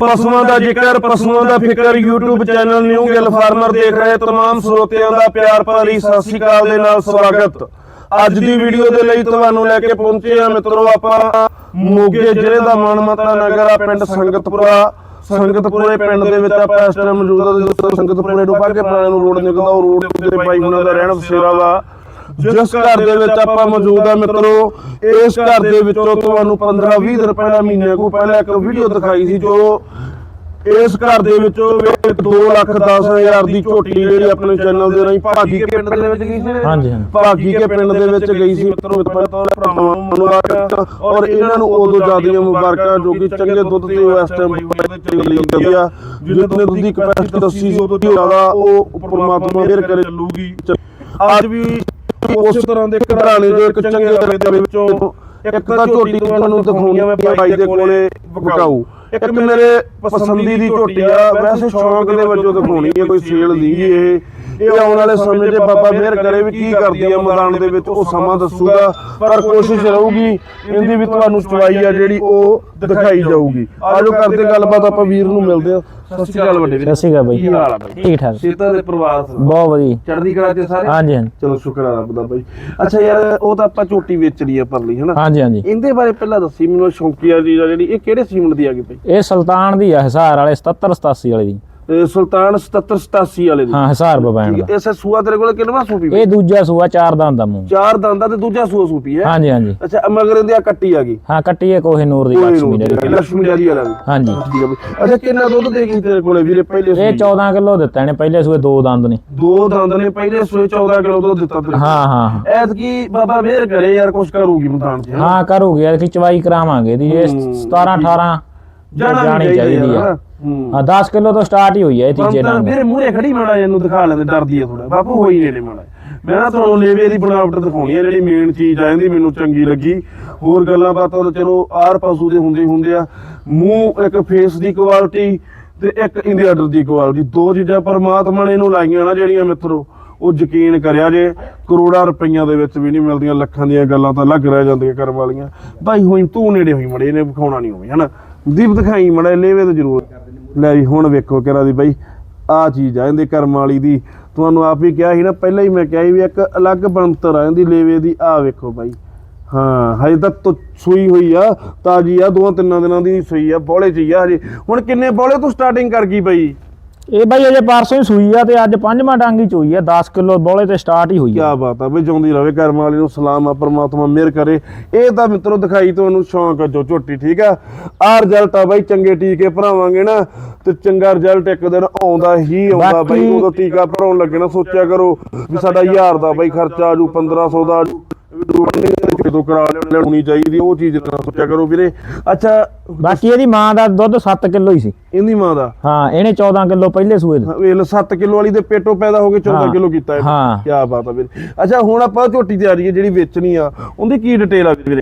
ਪਸ਼ੂਆਂ ਦਾ ਜ਼ਿਕਰ ਪਸ਼ੂਆਂ ਦਾ ਫਿਕਰ YouTube channel new Gill farmer ਦੇਖ ਰਹੇ तमाम ਸਰੋਤਿਆਂ ਦਾ ਪਿਆਰ ਭਰੀ ਸਤਿ ਸ਼੍ਰੀ ਅਕਾਲ ਦੇ ਨਾਲ ਸਵਾਗਤ ਅੱਜ ਦੀ ਵੀਡੀਓ ਦੇ ਲਈ ਤੁਹਾਨੂੰ ਲੈ ਕੇ ਪਹੁੰਚੇ ਆ ਮਿੱਤਰੋ ਆਪਾਂ ਮੋਗੇ ਜ਼ਿਲ੍ਹੇ ਦਾ ਮਾਨਮਤਾ ਨਗਰ ਆ ਪਿੰਡ ਸੰਗਤਪੁਰਾ ਸੰਗਤਪੁਰੇ ਪਿੰਡ ਦੇ ਵਿੱਚ ਆਪਾਂ ਇਸ ਟਾਈਮ ਮੌਜੂਦ ਆ ਜਦੋਂ ਸੰਗਤਪੁਰੇ ਨੂੰ ਪਾ ਕੇ ਪੁਰਾਣੇ ਨੂੰ ਰੋਡ ਨਿਕਲਦਾ ਉਹ ਰੋਡ ਤੇ ਬਾਈ ਹੁਣਾਂ ਦਾ ਰਹਿਣ ਬਸੇਰਾ ਵਾ ਜਿਸ ਘਰ ਦੇ ਵਿੱਚ ਆਪਾਂ ਮੌਜੂਦ ਆ ਮਿੱਤਰੋ ਇਸ ਘਰ ਦੇ ਵਿੱਚੋਂ ਤੁਹਾਨੂੰ 15-20 ਦਿਨ ਪਹਿਲਾਂ ਮਹੀਨੇ ਕੋ ਪਹਿਲਾਂ ਇੱਕ ਵੀਡੀਓ ਦਿਖਾਈ ਸੀ ਜੋ ਇਸ ਘਰ ਦੇ ਵਿੱਚੋਂ 2 ਲੱਖ 10 ਹਜ਼ਾਰ ਦੀ ਝੋਟੀ ਜਿਹੜੀ ਆਪਣੇ ਚੈਨਲ ਦੇ ਰਾਹੀਂ ਭਾਗੀ ਕੇ ਪਿੰਡ ਦੇ ਵਿੱਚ ਗਈ ਸੀ। ਹਾਂਜੀ ਹਾਂਜੀ। ਭਾਗੀ ਕੇ ਪਿੰਡ ਦੇ ਵਿੱਚ ਗਈ ਸੀ ਮਿੱਤਰੋ ਮਿੱਤਰੋ ਭਰਾਵਾਂ ਨੂੰ ਮੁਬਾਰਕਾਂ ਔਰ ਇਹਨਾਂ ਨੂੰ ਉਦੋਂ ਜ਼ਿਆਦੀਆਂ ਮੁਬਾਰਕਾਂ ਜੋ ਕਿ ਚੰਗੇ ਦੁੱਧ ਤੇ ਇਸ ਟਾਈਮ ਲਈ ਜਾਂਦੀ ਆ। ਜਿਤਨੇ ਦੁੱਧ ਦੀ ਕਪੈਸਿਟੀ ਦੱਸੀ ਸੀ ਉਹ ਤੋਂ ਜ਼ਿਆਦਾ ਉਹ ਪ੍ਰਮਾਤਮਾ ਮਿਹਰ ਕਰੇ ਚੱਲੂਗੀ। ਅੱਜ ਵੀ ਉਸ ਤਰ੍ਹਾਂ ਦੇ ਘਰਾਣੇ ਦੇ ਇੱਕ ਚੰਗੇ ਘਰੇ ਦੇ ਵਿੱਚੋਂ ਇੱਕ ਤਾਂ ਝੋਟੀ ਤੁਹਾਨੂੰ ਦਿਖਾਉਣੀ ਆ ਮੈਂ ਬਾਈ ਦੇ ਕੋਲੇ ਵਿਕਾਊ। ਇੱਕ ਮੇਰੇ ਪਸੰਦੀ ਦੀ ਝੋਟੀ ਆ ਵੈਸੇ ਸ਼ੌਂਕ ਦੇ ਵਜੋਂ ਦਿਖਾਉਣੀ ਹੈ ਕੋਈ ਸੇਲ ਦੀ ਇਹ। ਇਹ ਆਉਣ ਵਾਲੇ ਸਮੇਂ 'ਚ ਬਾਬਾ ਮਿਹਰ ਕਰੇ ਵੀ ਕੀ ਕਰਦੀ ਆ ਮੈਦਾਨ ਦੇ ਵਿੱਚ ਉਹ ਸਮਾਂ ਦੱਸੂਗਾ ਪਰ ਕੋਸ਼ਿਸ਼ ਰਹੂਗੀ ਇਹਦੀ ਵੀ ਤੁਹਾਨੂੰ ਚਵਾਈ ਆ ਜਿਹੜੀ ਉਹ ਦਿਖਾਈ ਜਾਊਗੀ। ਆਜੋ ਕਰਦੇ ਗੱਲਬਾਤ ਆਪਾਂ ਵੀਰ ਨੂੰ ਮਿਲਦੇ ਆ ਸਤਿ ਸ਼੍ਰੀ ਅਕਾਲ ਵੱਡੇ ਵੀਰ। ਸਤਿ ਸ਼੍ਰੀ ਅਕਾਲ ਬਾਈ। ਕੀ ਹਾਲ ਆ ਬਾਈ? ਠੀਕ ਠਾਕ। ਸੀਤਾ ਦੇ ਪਰਿਵਾਰ ਬਹੁਤ ਵਧੀਆ। ਚੜ੍ਹਦੀ ਕਲਾ ਤੇ ਸਾਰੇ? ਹਾਂਜੀ ਹਾਂਜੀ। ਚਲੋ ਸ਼ੁਕਰ ਆ ਰੱਬ ਦਾ ਬਾਈ। ਅੱਛਾ ਯਾਰ ਉਹ ਤਾਂ ਆਪਾਂ ਝੋਟੀ ਵੇਚਣੀ ਆ ਪਰਲੀ ਹਨਾ? ਹਾਂਜੀ ਹਾਂਜੀ। ਇਹਦੇ ਬਾਰੇ ਪਹਿਲਾਂ ਦੱਸੀ ਮੈਨੂੰ ਸ਼ੌਂਕੀਆ ਜੀ ਜਿਹੜੀ ਇਹ ਕਿਹੜੇ ਸੀਮਨ ਦੀ ਆ ਗਈ ਬਾਈ? ਇਹ ਸੁਲਤਾਨ ਦੀ ਆ ਹਿਸਾਰ ਵਾਲੇ 77 87 ਵਾਲੇ ਦੀ। ਸੁਲਤਾਨ 77 87 ਵਾਲੇ ਦੀ। ਹਾਂ ਹਸਾਰ ਬਬੈਣ ਠੀਕ ਦਾ। ਸੂਆ ਤੇਰੇ ਕੋਲ ਕਿੰਨਾ ਸੂਪੀ ਇਹ ਦੂਜਾ ਸੂਆ ਚਾਰ ਦੰਦ ਦਾ ਮੂੰਹ। ਚਾਰ ਦੰਦਾਂ ਤੇ ਦੂਜਾ ਸੂਆ ਸੂਪੀ ਹੈ? ਹਾਂਜੀ ਹਾਂਜੀ। ਅੱਛਾ ਮਗਰ ਇਹਦੇ ਆ ਕੱਟੀ ਆ ਗਈ। ਹਾਂ ਕੱਟੀਏ ਕੋਹੇ ਨੂਰ ਦੀ ਲక్ష్ਮੀ ਨੇ ਦਿੱਤੀ। ਲక్ష్ਮੀ ਜਾਰੀ ਵਾਲਾ ਵੀ। ਹਾਂਜੀ। ਅੱਛਾ ਕਿੰਨਾ ਦੁੱਧ ਦੇ ਗਈ ਤੇਰੇ ਕੋਲੇ ਵੀਰੇ? ਪਹਿਲੇ ਇਹ 14 ਕਿਲੋ ਦਿੱਤਾ ਨੇ ਪਹਿਲੇ ਸੂਏ ਦੋ ਦੰਦ ਨੇ। ਦੋ ਦੰਦ ਨੇ ਪਹਿਲੇ ਸੂਏ 14 ਕਿਲੋ ਦੁੱਧ ਦਿੱਤਾ ਤੇਰੇ ਹਾਂ ਹਾਂ ਹਾਂ। ਐਤਕੀ ਬਾਬਾ ਮਿਹਰ ਕਰੇ ਯਾਰ ਕੁਛ ਕਰੂਗੀ ਮਤਾਨ ਤੇ ਹਾਂ ਕਰੂਗੀ ਯਾਰ ਕਿ ਚਵਾਈ ਕਰਾਵਾਂਗੇ ਦੀ ਇਹ 17 18 ਜਾਣੀ ਚਾਹੀਦੀ ਆ। ਹਾਂ। 10 ਕਿਲੋ ਤੋਂ ਸਟਾਰਟ ਹੀ ਹੋਈ ਹੈ ਇਹ ਤੀਜੇ ਨਾਲ ਮੇਰੇ ਮੂਹਰੇ ਖੜੀ ਮਾੜਾ ਇਹਨੂੰ ਦਿਖਾ ਲੈਂਦੇ ਡਰਦੀ ਆ ਥੋੜਾ ਬਾਪੂ ਹੋਈ ਨੇ ਨੇ ਮਾੜਾ ਮੈਂ ਨਾ ਤੁਹਾਨੂੰ ਲੇਵੇ ਦੀ ਬਣਾਵਟ ਦਿਖਾਉਣੀ ਆ ਜਿਹੜੀ ਮੇਨ ਚੀਜ਼ ਆ ਇਹਦੀ ਮੈਨੂੰ ਚੰਗੀ ਲੱਗੀ। ਹੋਰ ਗੱਲਾਂ ਬਾਤਾਂ ਤਾਂ ਚਲੋ ਆਰ ਪਸ਼ੂ ਦੇ ਹੁੰਦੇ ਹੀ ਹੁੰਦੇ ਆ। ਮੂੰਹ ਇੱਕ ਫੇਸ ਦੀ ਕੁਆਲਿਟੀ ਤੇ ਇੱਕ ਇਹਦੇ ਆਰਡਰ ਦੀ ਕੁਆਲਿਟੀ ਦੋ ਚੀਜ਼ਾਂ ਪਰਮਾਤਮਾ ਨੇ ਇਹਨੂੰ ਲਾਈਆਂ ਨਾ ਜਿਹੜੀਆਂ ਮਿੱਤਰੋ ਉਹ ਯਕੀਨ ਕਰਿਆ ਜੇ ਕਰੋੜਾਂ ਰੁਪਈਆਂ ਦੇ ਵਿੱਚ ਵੀ ਨਹੀਂ ਮਿਲਦੀਆਂ ਲੱਖਾਂ ਦੀਆਂ ਗੱਲਾਂ ਤਾਂ ਲੱਗ ਰਹਿ ਜਾਂਦੀਆਂ ਕਰਮ ਵਾਲੀਆਂ। ਭਾਈ ਹੋਈ ਤੂੰ ਨੇੜੇ ਹੋਈ ਮੜੇ ਇਹਨੇ ਵਿਖਾਉਣਾ ਨਹੀਂ ਹੋਵੇ ਹਨਾ? ਦੀਪ ਦਿਖਾਈ ਮੜਾ ਲੇਵੇ ਤਾਂ ਜ਼ਰੂਰ। ਲੈ ਵੀ ਹੁਣ ਵੇਖੋ ਕਿਹੜਾ ਦੀ ਬਾਈ ਆ ਚੀਜ਼ ਆ, ਇਹਦੇ ਕਰਮ ਵਾਲੀ ਦੀ। ਤੁਹਾਨੂੰ ਆਪ ਹੀ ਕਿਹਾ ਸੀ ਨਾ, ਪਹਿਲਾਂ ਹੀ ਮੈਂ ਕਿਹਾ ਸੀ ਵੀ ਇੱਕ ਅਲੱਗ ਬਣਤਰ ਆ ਇਹਦੀ, ਲੇਵੇ ਦੀ। ਆ ਵੇਖੋ ਬਾਈ। ਹਾਂ, ਹਜੇ ਤੱਕ ਤਾਂ ਸੂਈ ਹੋਈ ਆ, ਤਾਜੀ ਆ ਦੋ ਤਿੰਨਾਂ ਦਿਨਾਂ ਦੀ ਸੂਈ ਆ, ਬੋਲੇ ਚ ਹੀ ਆ ਹਜੇ। ਹੁਣ ਕਿੰਨੇ ਬੋਲੇ ਤੋਂ ਸਟਾਰਟਿੰਗ ਕਰ ਗਈ ਬਾਈ? ਇਹ ਬਾਈ ਅਜੇ ਪਰਸੋਂ ਹੀ ਸੂਈ ਆ ਤੇ ਅੱਜ ਪੰਜਵਾਂ ਡਾਂਗੀ ਚ ਹੋਈ ਆ 10 ਕਿਲੋ ਬੋਲੇ ਤੇ ਸਟਾਰਟ ਹੀ ਹੋਈ ਆ। ਕਿਆ ਬਾਤ ਆ ਬਈ ਜਿਉਂਦੀ ਰਵੇ ਕਰਮ ਵਾਲੀ ਨੂੰ ਸਲਾਮ ਆ ਪ੍ਰਮਾਤਮਾ ਮਿਹਰ ਕਰੇ। ਇਹ ਤਾਂ ਮਿੱਤਰੋ ਦਿਖਾਈ ਤੁਹਾਨੂੰ ਸ਼ੌਂਕ ਆ ਜੋ ਝੋਟੀ ਠੀਕ ਆ? ਆ ਰਿਜ਼ਲਟ ਆ ਬਾਈ ਚੰਗੇ ਟੀਕੇ ਭਰਾਵਾਂਗੇ ਨਾ ਤੇ ਚੰਗਾ ਰਿਜ਼ਲਟ ਇੱਕ ਦਿਨ ਆਉਂਦਾ ਹੀ ਆਉਂਦਾ ਬਾਈ ਉਦੋਂ ਟੀਕਾ ਭਰਾਉਣ ਲੱਗੇ ਨਾ ਸੋਚਿਆ ਕਰੋ ਵੀ ਸਾਡਾ 1000 ਦਾ ਬਾਈ ਖਰਚਾ ਆਜੂ 1500 ਦਾ ਆਜੂ ਜਦੋਂ ਕਰਾ ਲੈਣੀ ਚਾਹੀਦੀ ਉਹ ਚੀਜ਼ ਨਾ ਸੋਚਿਆ ਕਰੋ ਵੀਰੇ। ਅੱਛਾ ਬਾਕੀ ਇਹਦੀ ਮਾਂ ਦਾ ਦੁੱਧ 7 ਕਿਲੋ ਹੀ ਸੀ। ਇਹਦੀ ਮਾਂ ਦਾ? ਹਾਂ ਇਹਨੇ 14 ਕਿਲੋ ਪਹਿਲੇ ਸੂਏ ਦੇ। ਵੇਲ 7 ਕਿਲੋ ਵਾਲੀ ਦੇ ਪੇਟੋਂ ਪੈਦਾ ਹੋ ਕੇ 14 ਹਾਂ, ਕਿਲੋ ਕੀਤਾ ਇਹ ਹਾਂ। ਕੀ ਬਾਤ ਆ ਵੀਰੇ। ਅੱਛਾ ਹੁਣ ਆਪਾਂ ਝੋਟੀ ਤੇ ਆ ਰਹੀ ਹੈ ਜਿਹੜੀ ਵੇਚਣੀ ਆ ਉਹਦੀ ਕੀ ਡਿਟੇਲ ਆ ਵੀਰੇ?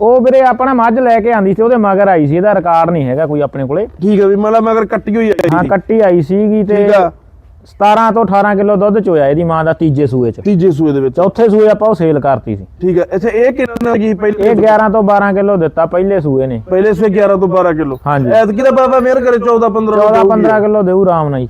ਉਹ ਵੀਰੇ ਆਪਣਾ ਮੱਝ ਲੈ ਕੇ ਆਂਦੀ ਸੀ ਉਹਦੇ ਮਗਰ ਆਈ ਸੀ ਇਹਦਾ ਰਿਕਾਰਡ ਨਹੀਂ ਹੈਗਾ ਕੋਈ ਆਪਣੇ ਕੋਲੇ। ਠੀਕ ਹੈ ਵੀ ਮਤਲਬ ਮਗਰ ਕੱਟੀ ਹੋਈ ਹਾਂ ਕੱਟੀ ਆਈ ਸੀਗੀ ਤੇ ਠੀਕ ਆ। 17 ਤੋਂ 18 ਕਿਲੋ ਦੁੱਧ ਚੋਇਆ ਇਹਦੀ ਮਾਂ ਦਾ ਤੀਜੇ ਸੂਏ ਚ। ਤੀਜੇ ਸੂਏ ਦੇ ਵਿੱਚ। ਚੌਥੇ ਸੂਏ ਆਪਾਂ ਉਹ ਸੇਲ ਕਰਤੀ ਸੀ। ਠੀਕ ਹੈ ਅੱਛਾ ਇਹ ਕਿੰਨਾ ਕੀ ਪਹਿਲੇ ਇਹ 11 ਤੋਂ 12 ਕਿਲੋ ਦਿੱਤਾ ਪਹਿਲੇ ਸੂਏ ਨੇ। ਪਹਿਲੇ ਸੂਏ 11 ਤੋਂ 12 ਕਿਲੋ। ਹਾਂਜੀ। ਐਤਕੀ ਤਾਂ ਬਾਬਾ ਮਿਹਰ ਕਰੇ 14 15 14 15 ਕਿਲੋ ਦੇਊ ਆਰਾਮ ਨਾਲ ਹੀ।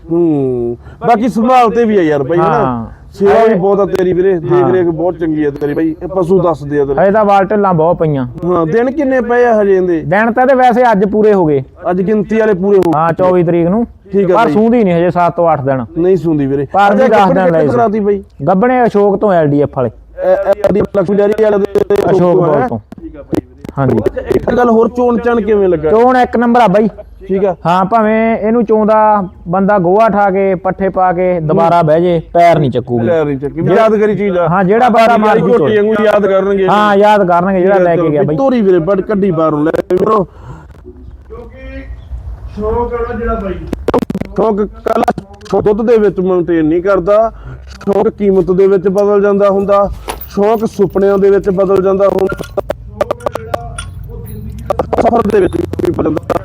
ਬਾਕੀ ਸੰਭਾਲ ਤੇ ਵੀ ਆ ਯਾਰ ਬਾਈ ਹਾਂ। ਸੇਵਾ ਵੀ ਬਹੁਤ ਆ ਤੇਰੀ ਵੀਰੇ ਦੇਖ ਰੇਖ ਬਹੁਤ ਚੰਗੀ ਆ ਤੇਰੀ ਬਾਈ ਇਹ ਪਸ਼ੂ ਦੱਸਦੇ ਆ ਤੇਰੇ। ਹਜੇ ਤਾਂ ਵਾਲ ਢਿੱਲਾਂ ਬਹੁਤ ਪਈਆਂ। ਹਾਂ ਦਿਨ ਕਿੰਨੇ ਪਏ ਆ ਹਜੇ ਇਹਦੇ? ਦਿਨ ਤਾਂ ਤੇ ਵੈਸੇ ਅੱਜ ਪੂਰੇ ਹੋ ਗਏ। ਅੱਜ ਗਿਣਤੀ ਵਾਲੇ ਪੂਰੇ ਹੋ ਹਾਂ 24 ਤਰੀਕ ਨੂੰ। ਠੀਕ ਆ ਪਰ ਬਾਈ। ਸੂੰਦੀ ਨਹੀਂ ਹਜੇ 7 ਤੋਂ 8 ਦਿਨ। ਨਹੀਂ ਸੁਣਦੀ ਵੀਰੇ। ਪਰ ਵੀ ਅੱਛਾ, ਦੱਸ ਲਏ ਕਿੱਥੇ ਸੀ। ਕਰਾਤੀ ਬਾਈ? ਗੱਬਣੇ ਅਸ਼ੋਕ ਤੋਂ ਐਲਡੀਐਫ ਵਾਲੇ। ਅਦੀ ਲక్ష్ਮੀ ਡੈਰੀ ਵਾਲੇ ਦੇ ਅਸ਼ੋਕ ਬੋਲ ਤੋਂ। ਹਾਂਜੀ। ਇੱਕ ਗੱਲ ਹੋਰ ਚੋਣ ਚਣ ਕਿਵੇਂ ਲੱਗਾ? ਚੋਣ ਇੱਕ ਨੰਬਰ ਆ ਬਾਈ। ਠੀਕ ਆ। ਹਾਂ ਭਾਵੇਂ ਇਹਨੂੰ ਚੋਂਦਾ ਬੰਦਾ ਗੋਹਾ ਠਾ ਕੇ ਪੱਠੇ ਪਾ ਕੇ ਦੁਬਾਰਾ ਬਹਿ ਜੇ ਪੈਰ ਨਹੀਂ ਚੱਕੂਗੀ। ਚੱਕੀ ਯਾਦਗਾਰੀ ਚੀਜ਼ ਆ। ਹਾਂ ਜਿਹੜਾ ਬੰਦਾ ਮਾਰੀ ਝੋਟੀ ਵਾਂਗੂ ਯਾਦ ਕਰਨਗੇ। ਹਾਂ ਯਾਦ ਕਰਨਗੇ ਜਿਹੜਾ ਲੈ ਕੇ ਗਿਆ ਬਾਈ। ਤੋਰੀ ਵੀਰੇ ਬੜ ਕੱਢੀ ਬਾਹਰੋਂ ਲੈ ਵੀਰੋ ਕਿਉਂਕਿ ਸ਼ੌਕ ਆ ਜਿਹੜਾ ਬਾਈ। ਸ਼ੌਕ ਕਲਾ ਦੁੱਧ ਦੇ ਵਿੱਚ ਮੇਨਟੇਨ ਨਹੀਂ ਕਰਦਾ। ਸ਼ੌਕ ਕੀਮਤ ਦੇ ਵਿੱਚ ਬਦਲ ਜਾਂਦਾ ਹੁੰਦਾ। ਸ਼ੌਕ ਸੁਪਨਿਆਂ ਦੇ ਵਿੱਚ ਬਦਲ ਜਾਂਦਾ ਹੁੰਦਾ ਸਫਰ ਦੇ ਵਿੱਚ ਵੀ ਬਦਲਦਾ।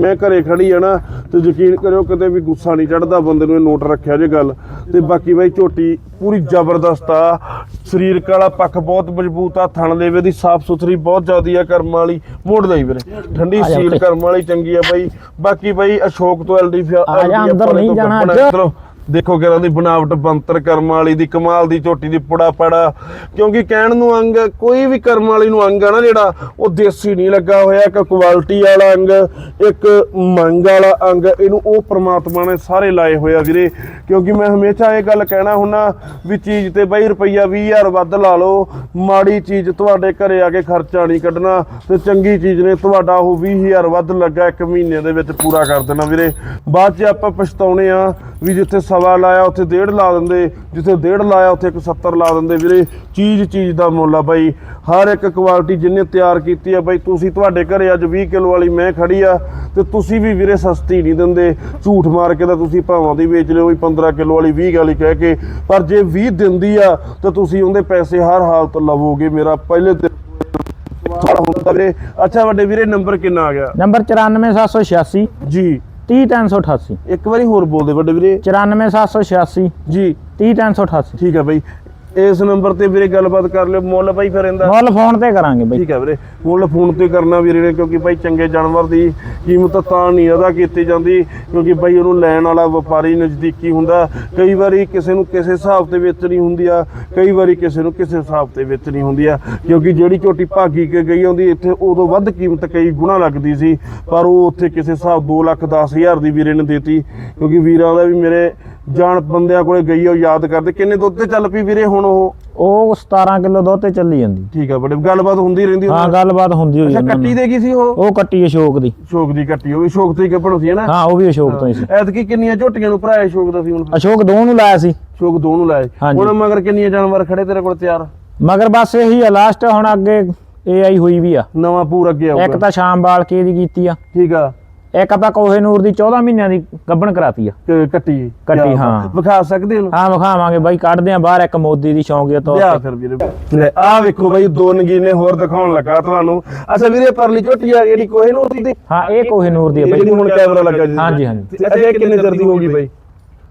ਮੈਂ ਘਰੇ ਖੜੀ ਆ ਨਾ ਤੇ ਯਕੀਨ ਕਰਿਓ ਕਿਤੇ ਵੀ ਗੁੱਸਾ ਨਹੀਂ ਚੜਦਾ ਬੰਦੇ ਨੂੰ ਇਹ ਨੋਟ ਰੱਖਿਆ ਜੇ ਗੱਲ। ਤੇ ਬਾਕੀ ਬਾਈ ਝੋਟੀ ਪੂਰੀ ਜ਼ਬਰਦਸਤ ਆ। ਸਰੀਰਕ ਵਾਲਾ ਪੱਖ ਬਹੁਤ ਮਜ਼ਬੂਤ ਆ ਥਣ ਲੇਵੇ ਦੀ ਸਾਫ਼ ਸੁਥਰੀ ਬਹੁਤ ਜ਼ਿਆਦੀ ਆ ਕਰਮ ਵਾਲੀ। ਮੋੜ ਲਈ ਵੀਰੇ। ਠੰਡੀ ਸੀਲ। ਕਰਮ ਵਾਲੀ ਚੰਗੀ ਆ ਬਾਈ। ਬਾਕੀ ਬਾਈ ਅਸ਼ੋਕ ਤੋਂ ਐਲਡੀ ਆ ਜਾ, ਅੰਦਰ ਨਹੀਂ ਜਾਣਾ ਅੱਜ। ਦੇਖੋ ਕਿਰਾਂ ਦੀ ਬਣਾਵਟ ਬੰਤਰ ਕਰਮ ਵਾਲੀ ਦੀ, ਕਮਾਲ ਦੀ ਝੋਟੀ ਦੀ, ਪੁੜਾ ਪੜਾ। ਕਿਉਂਕਿ ਕਹਿਣ ਨੂੰ ਅੰਗ, ਕੋਈ ਵੀ ਕਰਮ ਵਾਲੀ ਨੂੰ ਅੰਗ ਆ ਨਾ ਜਿਹੜਾ, ਉਹ ਦੇਸੀ ਨਹੀਂ ਲੱਗਾ ਹੋਇਆ, ਇੱਕ ਕੁਆਲਿਟੀ ਵਾਲਾ ਅੰਗ, ਇੱਕ ਮੰਗ ਵਾਲਾ ਅੰਗ, ਇਹਨੂੰ ਉਹ ਪ੍ਰਮਾਤਮਾ ਨੇ ਸਾਰੇ ਲਾਏ ਹੋਇਆ ਵੀਰੇ। ਕਿਉਂਕਿ ਮੈਂ ਹਮੇਸ਼ਾ ਇਹ ਗੱਲ ਕਹਿਣਾ ਹੁੰਨਾ ਵੀ ਚੀਜ਼ ਤੇ ਬਈ ਰੁਪਈਆ 20000 ਵੱਧ ਲਾ ਲਓ, ਮਾੜੀ ਚੀਜ਼ ਤੁਹਾਡੇ ਘਰੇ ਆ ਕੇ ਖਰਚਾ ਨਹੀਂ ਕੱਢਣਾ, ਤੇ ਚੰਗੀ ਚੀਜ਼ ਨੇ ਤੁਹਾਡਾ ਉਹ 20000 ਵੱਧ ਲੱਗਾ ਇੱਕ ਮਹੀਨੇ ਦੇ ਵਿੱਚ ਪੂਰਾ ਕਰ ਦੇਣਾ ਵੀਰੇ। ਬਾਅਦ 'ਚ ਆਪਾਂ ਪਛਤਾਉਣੇ ਆ ਵੀ ਜਿੱਥੇ ਸਵਾ ਲਾਇਆ ਉੱਥੇ ਡੇਢ ਲਾ ਦਿੰਦੇ ਜਿੱਥੇ ਡੇਢ ਲਾਇਆ ਉੱਥੇ 170 ਲਾ ਦਿੰਦੇ ਵੀਰੇ। ਚੀਜ਼ ਚੀਜ਼ ਦਾ ਮੁੱਲ ਆ ਬਾਈ। ਹਰ ਇੱਕ ਕੁਆਲਿਟੀ ਜਿੰਨੇ ਤਿਆਰ ਕੀਤੀ ਆ ਬਾਈ ਤੁਸੀਂ ਤੁਹਾਡੇ ਘਰੇ ਅੱਜ 20 ਕਿਲੋ ਵਾਲੀ ਮੈਂ ਖੜੀ ਆ ਤੇ ਤੁਸੀਂ ਵੀ ਵੀਰੇ ਸਸਤੀ ਨਹੀਂ ਦਿੰਦੇ। ਝੂਠ ਮਾਰ ਕੇ ਤਾਂ ਤੁਸੀਂ ਭਾਵਾਂ ਦੀ ਵੇਚ ਲਿਓ ਵੀ 15 ਕਿਲੋ ਵਾਲੀ 20 ਵਾਲੀ ਕਹਿ ਕੇ। ਪਰ ਜੇ 20 ਦਿੰਦੀ ਆ ਤਾਂ ਤੁਸੀਂ ਉਹਦੇ ਪੈਸੇ ਹਰ ਹਾਲਤ ਲਵੋਗੇ ਮੇਰਾ ਪਹਿਲੇ ਤੇ ਸਵਾਲ ਹੁੰਦਾ ਵੀਰੇ। ਅੱਛਾ ਵੱਡੇ ਵੀਰੇ ਨੰਬਰ ਕਿੰਨਾ ਆ ਗਿਆ? ਨੰਬਰ 94786 ਜੀ। 30388 ਇੱਕ ਵਾਰੀ ਹੋਰ ਬੋਲ ਦੇ ਵੱਡੇ ਵੀਰੇ। 94786 ਜੀ। 30388 ਠੀਕ ਹੈ ਬਾਈ। ਇਸ ਨੰਬਰ ਤੇ ਵੀਰੇ ਗੱਲਬਾਤ ਕਰ ਲਿਓ। ਮੁੱਲ ਬਾਈ ਫਿਰ ਇਹਦਾ। ਮੁੱਲ ਫੋਨ ਤੇ ਕਰਾਂਗੇ ਬਈ। ਠੀਕ ਹੈ ਵੀਰੇ। ਮੁੱਲ ਫੋਨ ਤੇ ਕਰਨਾ ਵੀਰੇ ਨੇ ਕਿਉਂਕਿ ਬਾਈ ਚੰਗੇ ਜਾਨਵਰ ਦੀ ਕੀਮਤ ਤਾਂ ਨਹੀਂ ਅਦਾ ਕੀਤੀ ਜਾਂਦੀ ਕਿਉਂਕਿ ਬਾਈ ਉਹਨੂੰ ਲੈਣ ਵਾਲਾ ਵਪਾਰੀ ਨਜ਼ਦੀਕੀ ਹੁੰਦਾ। ਕਈ ਵਾਰੀ ਕਿਸੇ ਨੂੰ ਕਿਸੇ ਹਿਸਾਬ ਤੇ ਵੇਚਣੀ ਹੁੰਦੀ ਆ ਕਈ ਵਾਰੀ ਕਿਸੇ ਨੂੰ ਕਿਸੇ ਹਿਸਾਬ ਤੇ ਵੇਚਣੀ ਹੁੰਦੀ ਆ ਕਿਉਂਕਿ ਜਿਹੜੀ ਝੋਟੀ ਭਾਗੀ ਕੇ ਗਈ ਹੁੰਦੀ ਇੱਥੇ ਉਦੋਂ ਵੱਧ ਕੀਮਤ ਕਈ ਗੁਣਾ ਲੱਗਦੀ ਸੀ ਪਰ ਉਹ ਉੱਥੇ ਕਿਸੇ ਹਿਸਾਬ 2 ਲੱਖ 10 ਹਜ਼ਾਰ ਦੀ ਵੀਰੇ ਨੇ ਦੇਤੀ ਕਿਉਂਕਿ ਵੀਰਾਂ ਦਾ ਵੀ ਮੇਰੇ ਜਾਣ ਬੰਦਿਆਂ ਕੋਲੇ ਗਈ ਉਹ ਯਾਦ ਕਰਦੇ ਕਿੰਨੇ ਦੁੱਧ ਤੇ ਚੱਲ ਪਈ ਵੀਰੇ ਹੁਣ ਉਹ? ਉਹ 17 ਕਿਲੋ ਦੁੱਧ ਤੇ ਚੱਲੀ ਜਾਂਦੀ। ਠੀਕ ਆ ਬੜੇ ਗੱਲਬਾਤ ਹੁੰਦੀ ਰਹਿੰਦੀ ਹਾਂ। ਗੱਲਬਾਤ ਹੁੰਦੀ ਹੋਈ ਅੱਛਾ ਕੱਟੀ। ਦੇ ਕੀ ਸੀ ਉਹ? ਉਹ ਕੱਟੀ ਅਸ਼ੋਕ ਦੀ। ਸ਼ੋਕ ਦੀ ਕੱਟੀ ਉਹ ਵੀ ਸ਼ੋਕ ਤੇ ਕੱਪੜ ਸੀ ਨਾ? ਹਾਂ ਉਹ ਵੀ ਅਸ਼ੋਕ ਤੋਂ ਹੀ ਸੀ। ਐਤਕੀ ਕਿੰਨੀਆਂ ਝੋਟੀਆਂ ਨੂੰ ਭਰਾਇਆ ਸ਼ੋਕ ਦਾ ਸੀ ਹੁਣ ਅਸ਼ੋਕ ਦੋ ਨੂੰ ਲਾਇਆ ਸੀ। ਸ਼ੋਕ ਦੋ ਨੂੰ ਹਾਂਜੀ। ਹੁਣ ਮਗਰ ਕਿੰਨੀਆਂ ਜਾਨਵਰ ਖੜੇ ਤੇਰੇ ਕੋਲ ਤਿਆਰ? ਮਗਰ ਬਸ ਇਹੀ ਆ ਲਾਸਟ ਹੁਣ ਅੱਗੇ ਏਆਈ ਹੋਈ ਵੀ ਆ। ਨਵਾਂ ਪੂਰ ਅੱਗੇ ਇੱਕ ਆਊਗਾ ਤਾਂ ਸ਼ਾਮ ਬਾਲ ਕੇ ਦੀ ਕੀਤੀ ਆ। ਠੀਕ ਆ। ਇੱਕ ਆਪਾਂ ਕੋਹੇ ਨੂਰ ਦੀ 14 ਮਹੀਨਿਆਂ ਦੀ ਗੱਬਣ ਕਰਾਤੀ ਆ। ਕ- ਕੱਟੀ ਕੱਟੀ, ਹਾਂ। ਵਿਖਾ ਸਕਦੇ ਹੋ ਹਾਂ ਵਿਖਾਵਾਂਗੇ ਬਾਈ ਕੱਢਦੇ ਆ ਬਾਹਰ ਇੱਕ ਮੋਦੀ ਦੀ ਸ਼ੌਂਕੀਆ ਤੌਰ ਤੇ। ਫਿਰ ਵੀਰੇ। ਆ ਵੇਖੋ ਬਾਈ ਦੋ ਨਗੀਨੇ ਹੋਰ ਦਿਖਾਉਣ ਲੱਗਾ ਤੁਹਾਨੂੰ। ਅੱਛਾ ਵੀਰੇ ਪਰਲੀ ਝੋਟੀ ਆ ਜਿਹੜੀ ਕੋਹੇ ਨੂੰ ਦੀ ਹਾਂ ਇਹ ਕੋਹੇ ਨੂਰ ਦੀ ਆ ਇਹ ਜਿਹੜੀ ਬਾਈ ਹੁਣ ਕੈਮਰਾ ਲੱਗਾ ਜੀ। ਹਾਂਜੀ, ਹਾਂਜੀ। ਅੱਛਾ ਇਹ ਕਿੰਨੇ ਚਿਰ ਦੀ ਹੋਗੀ ਬਾਈ?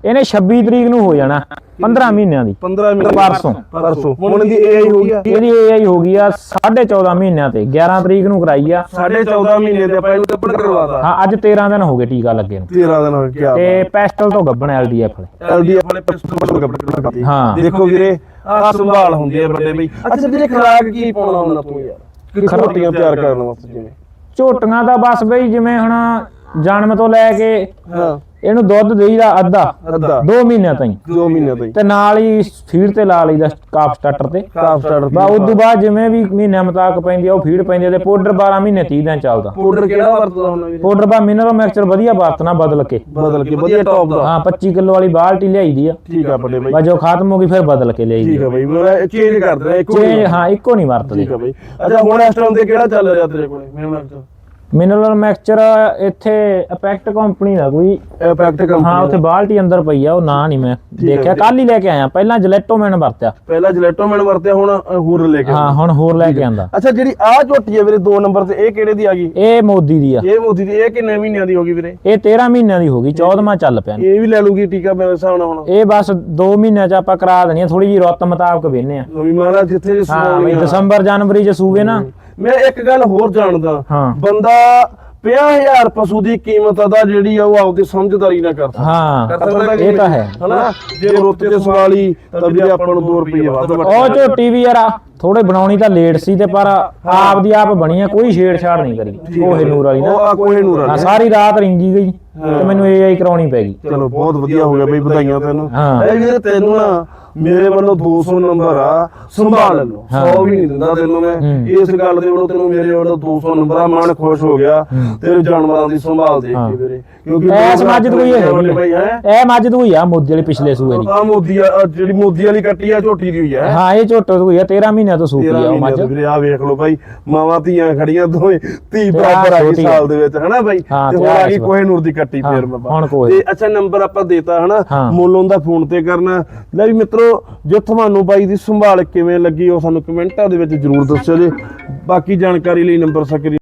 ਇਹਨੇ 26 ਤਰੀਕ ਨੂੰ ਹੋ ਜਾਣਾ 15 ਮਹੀਨਿਆਂ ਦੀ। 15 ਮਿੰਟ ਪਰਸੋਂ। ਪਰਸੋਂ। ਹੁਣ ਦੀ ਏਆਈ ਹੋ ਗਿਆ ਇਹਦੀ ਏਆਈ ਹੋ ਗਈ ਆ 14.5 ਮਹੀਨਿਆਂ ਤੇ 11 ਤਰੀਕ ਨੂੰ ਕਰਾਈ ਆ। ਸਾਢੇ 14 ਮਹੀਨੇ ਤੇ ਆਪਾਂ ਇਹਨੂੰ ਕੱਪੜ ਕਰਵਾਤਾ। ਹਾਂ ਅੱਜ 13 ਦਿਨ ਹੋ ਗਏ ਟੀਕਾ ਲੱਗੇ ਨੂੰ। 13 ਦਿਨ ਹੋ ਗਿਆ ਤੇ ਪੈਸਟਲ ਤੋਂ ਗੱਬਣ ਐਲਡੀਐਫ ਵਾਲੇ। ਐਲਡੀਐਫ ਵਾਲੇ ਪਿਸਤੌਲ ਕੱਪੜੇ ਲਗਾਤੀ ਹਾਂ। ਦੇਖੋ ਵੀਰੇ ਆ ਸੰਭਾਲ ਹੁੰਦੀ ਹੈ ਵੱਡੇ ਬਈ ਅੱਛਾ ਵੀਰੇ ਖਰਾਕ ਕੀ ਪਾਉਣਾ ਹੁੰਦਾ ਤੂੰ ਯਾਰ? ਖਰੋਟੀਆਂ ਤਿਆਰ ਕਰਨ? ਵਾਸਤੇ ਜਿਵੇਂ? ਝੋਟੀਆਂ ਦਾ ਬਸ ਬਈ ਜਿਵੇਂ ਹੁਣ ਜਨਮ ਤੋਂ ਲੈ ਕੇ ਹਾਂ। ਇਹਨੂੰ ਦੁੱਧ ਦੇਈਦਾ ਅੱਧਾ ਅੱਧਾ। 2 ਮਹੀਨਿਆਂ ਤਾਈਂ। 2 ਮਹੀਨੇ ਤੋਂ ਹੀ ਤੇ ਨਾਲ ਹੀ ਫੀਡ ਤੇ ਲਾ ਲਈਦਾ ਕਾਫ ਸਟਾਰਟਰ ਤੇ। ਕਾਫ ਸਟਾਰਟਰ ਬਾ ਉਸ ਤੋਂ ਬਾਅਦ ਜਿਵੇਂ ਵੀ ਮਹੀਨਿਆਂ ਮੁਤਾਬਕ ਪੈਂਦੀ ਆ ਉਹ ਫੀਡ ਪੈਂਦੀ ਆ ਤੇ ਪਾਊਡਰ 12 ਮਹੀਨੇ 30 ਦਿਨ ਚੱਲਦਾ। ਪਾਊਡਰ ਕਿਹੜਾ ਵਰਤਦਾ ਹੁੰਦਾ ਵੀਰੇ ਪਾਊਡਰ ਬਾ ਮਿਨਰਲ ਮਿਕਸਚਰ ਵਧੀਆ ਵਰਤਣਾ ਬਦਲ ਕੇ। ਬਦਲ ਕੇ ਵਧੀਆ ਟੌਪ ਦਾ। ਹਾਂ 25 ਕਿਲੋ ਵਾਲੀ ਬਾਲਟੀ ਲਿਆਈ ਦੀ ਆ। ਠੀਕ ਆ ਵੱਡੇ ਬਈ। ਬਾ ਜੋ ਖਤਮ ਹੋ ਗਈ ਫਿਰ ਬਦਲ ਕੇ ਲਿਆਈ ਠੀਕ ਆ ਬਈ ਮੇਰਾ ਚੇਂਜ ਕਰ ਇੱਕ ਚੇਂਜ ਹਾਂ ਇੱਕੋ ਨਹੀਂ ਵਰਤਦੇ। ਠੀਕ ਆ ਬਈ। ਅੱਛਾ ਹੁਣ ਇਸ ਟਾਈਮ ਤੇ ਕਿਹੜਾ ਚੱਲ ਰਿਹਾ ਤੇਰੇ ਕੋਲੇ? ਮੇਰੇ ਨਾਲ ਮਿਨਰਲ ਮਿਕਸਚਰ ਇੱਥੇ ਅਪੈਕਟ ਕੰਪਨੀ ਦਾ ਕੋਈ। ਇਫੈਕਟ ਕੰਪਨੀ ਹਾਂ ਉੱਥੇ ਬਾਲਟੀ ਅੰਦਰ ਪਈ ਆ ਉਹ ਨਾਂ ਨਹੀਂ ਮੈਂ ਦੇਖਿਆ। ਕੱਲ ਹੀ ਲੈ ਕੇ ਆਇਆ ਪਹਿਲਾਂ ਜਲੈਟੋ ਮੈਨ ਵਰਤਿਆ। ਪਹਿਲਾਂ ਜਲੈਟੋ ਮੈਨ ਵਰਤਿਆ ਹੁਣ ਹੋਰ ਲੈ ਕੇ ਹਾਂ ਹੁਣ ਹੋਰ ਲੈ ਕੇ ਆਂਦਾ ਅੱਛਾ ਜਿਹੜੀ ਆ ਝੋਟੀ ਹੈ ਵੀਰੇ 2 ਨੰਬਰ ਤੇ ਇਹ ਕਿਹੜੇ ਦੀ ਆ ਗਈ? ਇਹ ਮੋਦੀ ਦੀ ਆ। ਇਹ ਮੋਦੀ ਦੀ ਇਹ ਕਿੰਨੇ ਮਹੀਨਿਆਂ ਦੀ ਹੋ ਗਈ ਵੀਰੇ? ਇਹ 13 ਮਹੀਨਿਆਂ ਦੀ ਹੋ ਗਈ 14ਵਾਂ ਚੱਲ ਪਿਆ। ਇਹ ਵੀ ਲੈ ਲੂਗੀ ਟੀਕਾ ਮੇਰੇ ਹਿਸਾਬ ਨਾਲ ਹੁਣ। ਇਹ ਬਸ 2 ਮਹੀਨਿਆਂ ਚ ਆਪਾਂ ਕਰਾ ਦੇਣੀ ਆ ਥੋੜੀ ਜੀ ਰੁੱਤ ਮੁਤਾਬਕ ਵੇਨੇ ਆ। ਨਵੀਂ ਮਹਾਰਾਜ ਜਿੱਥੇ ਹਾਂ। ਦਸੰਬਰ ਜਨਵਰੀ ਚ ਸੂਵੇ ਨਾ। ਮੈਂ ਇੱਕ ਗੱਲ ਹੋਰ ਜਾਣਦਾ। ਹਾਂ। ਬੰਦਾ 50000 ਪਸ਼ੂ ਦੀ ਕੀਮਤ ਅਦਾ ਜਿਹੜੀ ਆ ਉਹ ਆਪਦੀ ਸਮਝਦਾਰੀ ਨਾਲ ਕਰਦਾ ਹਾਂ। ਕਰ ਸਕਦਾ ਕਿ? ਇਹ ਤਾਂ ਹੈ। ਹਨਾ? ਜੇ ਰੋਤੇ ਤੇ ਸਵਾਲੀ ਤਾਂ ਵੀਰੇ ਆਪਾਂ ਨੂੰ 2 ਰੁਪਏ ਵੱਧ ਉਹ ਝੋਟੀ ਵੀ ਯਾਰ ਥੋੜੇ ਬਣਾਉਣੀ ਤਾਂ ਲੇਟ ਸੀ ਤੇ ਪਰ ਆਪ ਦੀ ਆਪ ਬਣੀ ਆ ਕੋਈ ਛੇੜਛਾੜ ਨਹੀਂ ਕਰੀ। ਕੋਹੇ ਨੂਰ ਵਾਲੀ ਉਹ ਨਾ ਆ ਕੋਹੇ ਨੂਰ ਹਾਂ ਵਾਲੀ ਸਾਰੀ ਰਾਤ ਰਿੰਗੀ ਗਈ। ਤੇ ਮੈਨੂੰ ਏਆਈ ਕਰਾਉਣੀ ਪੈ ਗਈ। ਚਲੋ ਬਹੁਤ ਵਧੀਆ ਹੋ ਗਿਆ ਬਈ ਵਧਾਈਆਂ ਤੈਨੂੰ। ਹਾਂ। ਇਹ ਵੀਰੇ ਤੈਨੂੰ ਨਾ ਮੇਰੇ ਵੱਲੋਂ 200 ਨੰਬਰ ਆ ਸੰਭਾਲ ਲਓ। 100 ਵੀ ਨਹੀਂ ਦਿੰਦਾ ਤੈਨੂੰ ਮੈਂ। ਹੂੰ। ਇਸ ਗੱਲ ਦੇ ਵੱਲੋਂ ਤੈਨੂੰ ਮੇਰੇ ਵੱਲੋਂ 200 ਨੰਬਰ ਆ ਮਨ ਖੁਸ਼ ਹੋ ਗਿਆ। ਤੇਰੇ ਜਾਨਵਰਾਂ ਦੀ ਸੰਭਾਲ ਦੇਖ ਹਾਂ। ਕੇ ਵੀਰੇ। ਕਿਉਂਕਿ ਐਸ ਮੱਝ ਤੋਂ ਹੀ ਬਈ ਹੈ। ਇਹ ਮੱਝ ਤੋਂ ਹੀ ਆ ਮੋਦੀ ਵਾਲੀ ਪਿਛਲੇ ਸੂਏ ਦੀ। ਆ ਮੋਦੀ ਆ ਆਹ ਜਿਹੜੀ ਮੋਦੀ ਵਾਲੀ ਕੱਟੀ ਆ ਝੋਟੀ ਦੀ ਹੋਈ ਹੈ ਹਾਂ ਇਹ ਝੋਟੋ ਤੋਂ ਹੀ ਆ 13 ਮਹੀਨਿਆਂ ਤੋਂ ਸੂਪੀ ਆ ਤੇਰਾ ਉਹ ਮੱਝ। ਮੱਝ ਵੀਰੇ ਆ ਵੇਖ ਲਓ ਬਾਈ ਮਾਵਾਂ ਧੀਆਂ ਖੜੀਆਂ ਦੋਵੇਂ ਧੀ ਬਰਾਬਰ ਆ ਗਈ ਛੋਟੀ ਆ। ਸਾਲ ਦੇ ਵਿੱਚ ਹਨਾ ਬਾਈ? ਹਾਂ, ਤੇ ਤੇ ਹੁਣ ਆ ਗਈ ਇਸ ਵਾਰ। ਕੋਹੇ ਨੂਰ ਦੀ ਕੱਟੀ ਹਾਂ, ਫੇਰ ਬਾਬਾ ਹੁਣ। ਤੇ ਅੱਛਾ ਨੰਬਰ ਆਪਾਂ ਦੇਤਾ ਹਨਾ ਹਾਂ। ਮੁੱਲ ਉਹਦਾ ਫੋਨ ਤੇ ਕਰਨਾ ਲੈ ਵੀ ਮਿੱਤਰੋ ਜੇ ਤੁਹਾਨੂੰ ਬਾਈ ਦੀ ਸੰਭਾਲ ਕਿਵੇਂ ਲੱਗੀ ਉਹ ਸਾਨੂੰ ਕਮੈਂਟਾਂ ਦੇ ਵਿੱਚ ਜਰੂਰ ਦੱਸਿਓ ਜੀ ਬਾਕੀ ਜਾਣਕਾਰੀ ਲਈ ਨੰਬਰ ਸਕਰੀ